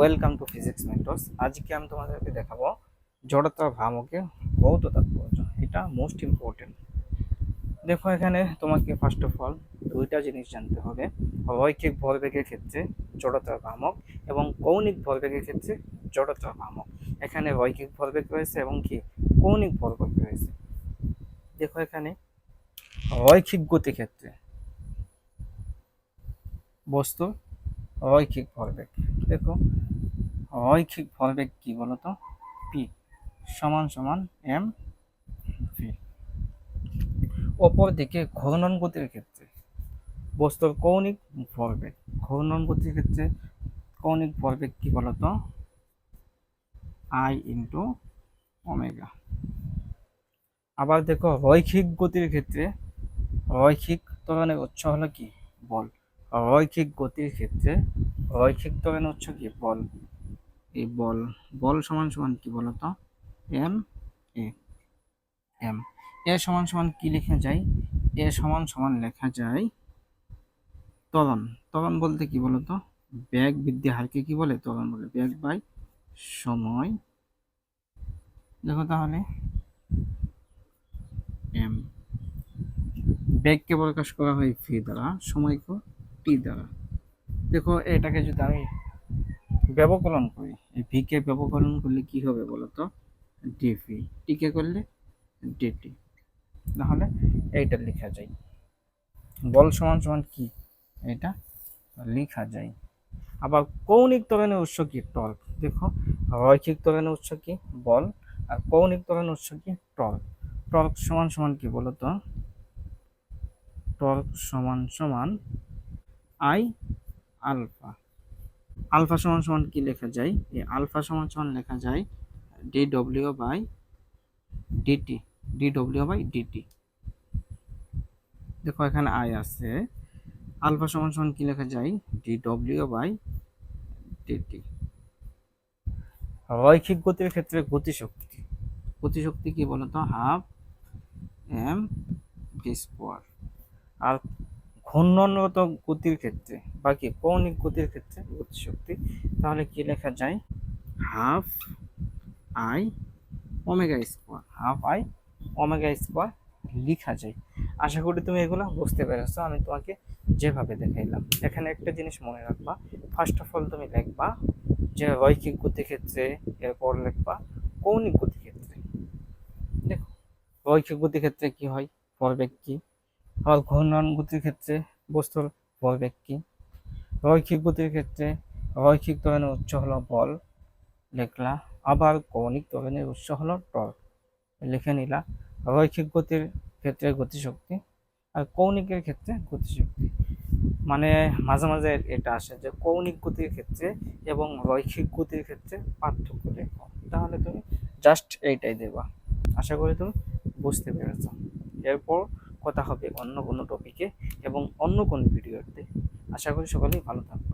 Welcome to physics mentors আজকে আমি তোমাদেরকে দেখাবো জড়তা ভ্রামকে ভৌত তাৎপর্য এটা মোস্ট ইম্পর্টেন্ট দেখো এখানে তোমাকে ফার্স্ট অফ অল দুইটা জিনিস জানতে হবে। রৈখিক ভরবেগের ক্ষেত্রে জড়তা ভ্রামক এবং কৌণিক ভরবেগের ক্ষেত্রে জড়তা ভ্রামক। এখানে রৈখিক ভরবেগ রয়েছে এবং কি? কৌণিক ভরবেগ রয়েছে। দেখো এখানে রৈখিক গতি ক্ষেত্রে বস্তু রৈখিক ভরবেগ। দেখো রৈখিক ভরবেগ কি বলতো? পি সমান সমান এম ভি অপর দিকে ঘূর্ণন গতির ক্ষেত্রে বস্তুর কৌণিক ভরবেগ। ঘূর্ণন গতির ক্ষেত্রে কৌণিক ভরবেগ কি বলতো? আই ইন্টু ওমেগা আবার দেখো, রৈখিক গতির ক্ষেত্রে রৈখিক ত্বরণের উৎস হলো কি? বল। রৈখিক গতির ক্ষেত্রে রৈখিক ত্বরণের উৎস কি? বল। এই বল বল সমান সমান কি বলতো? M, A M. এ সমান সমান কি লেখা যায়? এ সমান সমান লেখা যায় ত্বরণ। ত্বরণ বলতে কি বলতো? ব্যাগ বৃদ্ধি হারকে কি বলে? ত্বরণ বলে ব্যাগ বাই সময়। দেখো তাহলে। এম। বেগকে প্রকাশ করা হয় ভি দ্বারা, সময়কে টি দ্বারা। দেখো এটাকে যদি আমি ব্যবকলন করি। এই ভিকে ব্যবকলন করলে কি হবে বলতো? ডিভি টিকে করলে ডিটি তাহলে এইটা লেখা যায়। বল সমান সমান কি? এটা লেখা যায়। আবার কৌণিক ত্বরণের উৎস কি? টল দেখো, রৈখিক ত্বরণের উৎস কি? বল। আর কৌণিক ত্বরণের উৎস কি? টল টর্ক সমান সমান কি বলতো? টর্ক সমান সমান আই আলফা আলফা সমান সমান কি লেখা যায়? এই আলফা সমান সমান লেখা যায় D W by DT D W by DT দেখো এখানে আই আছে। আলফা সমান সমান কি লেখা যায়? ডি ডব্লিউ বাই ডিটি রৈখিক গতির ক্ষেত্রে গতিশক্তি। গতিশক্তি কি বলতো? হাফ এম ভি স্কোয়ার আর ঘূর্ণনগত গতির ক্ষেত্রে বা কি কৌণিক গতির ক্ষেত্রে গতিশক্তি তাহলে কি লেখা যায়? Half I omega square. Half I omega square লেখা যায়। আশা করি তুমি এগুলো বুঝতে পেরেছ আমি তোমাকে যেভাবে দেখাইলাম। এখানে একটা জিনিস মনে রাখবা ফার্স্ট অফ অল তুমি লিখবা যে রৈখিক গতি ক্ষেত্রে এরপর লিখবা কৌণিক গতি ক্ষেত্রে। দেখো রৈখিক গতি ক্ষেত্রে কি হয়? ভরবেগ কি? আবার ঘূর্ণন গতির ক্ষেত্রে বস্তুর ভরবেগ কি? রৈখিক গতির ক্ষেত্রে রৈখিক ত্বরণের উৎস হলো বল, লেখলা। আবার কৌণিক ত্বরণের উৎস হলো টর্ক। লিখে নিলা, রৈখিক গতির ক্ষেত্রে গতিশক্তি আর কৌণিকের ক্ষেত্রে গতিশক্তি। মানে মাঝে মাঝে এটা আসে যে কৌণিক গতির ক্ষেত্রে এবং রৈখিক গতির ক্ষেত্রে পার্থক্য লেখো। তাহলে তুমি জাস্ট এইটাই দেবা। আশা করি তুমি বুঝতে পেরেছ। এরপর কথা হবে অন্য কোনো টপিকে এবং অন্য কোনো ভিডিওতে আশা করি সকলেই ভালো থাকবে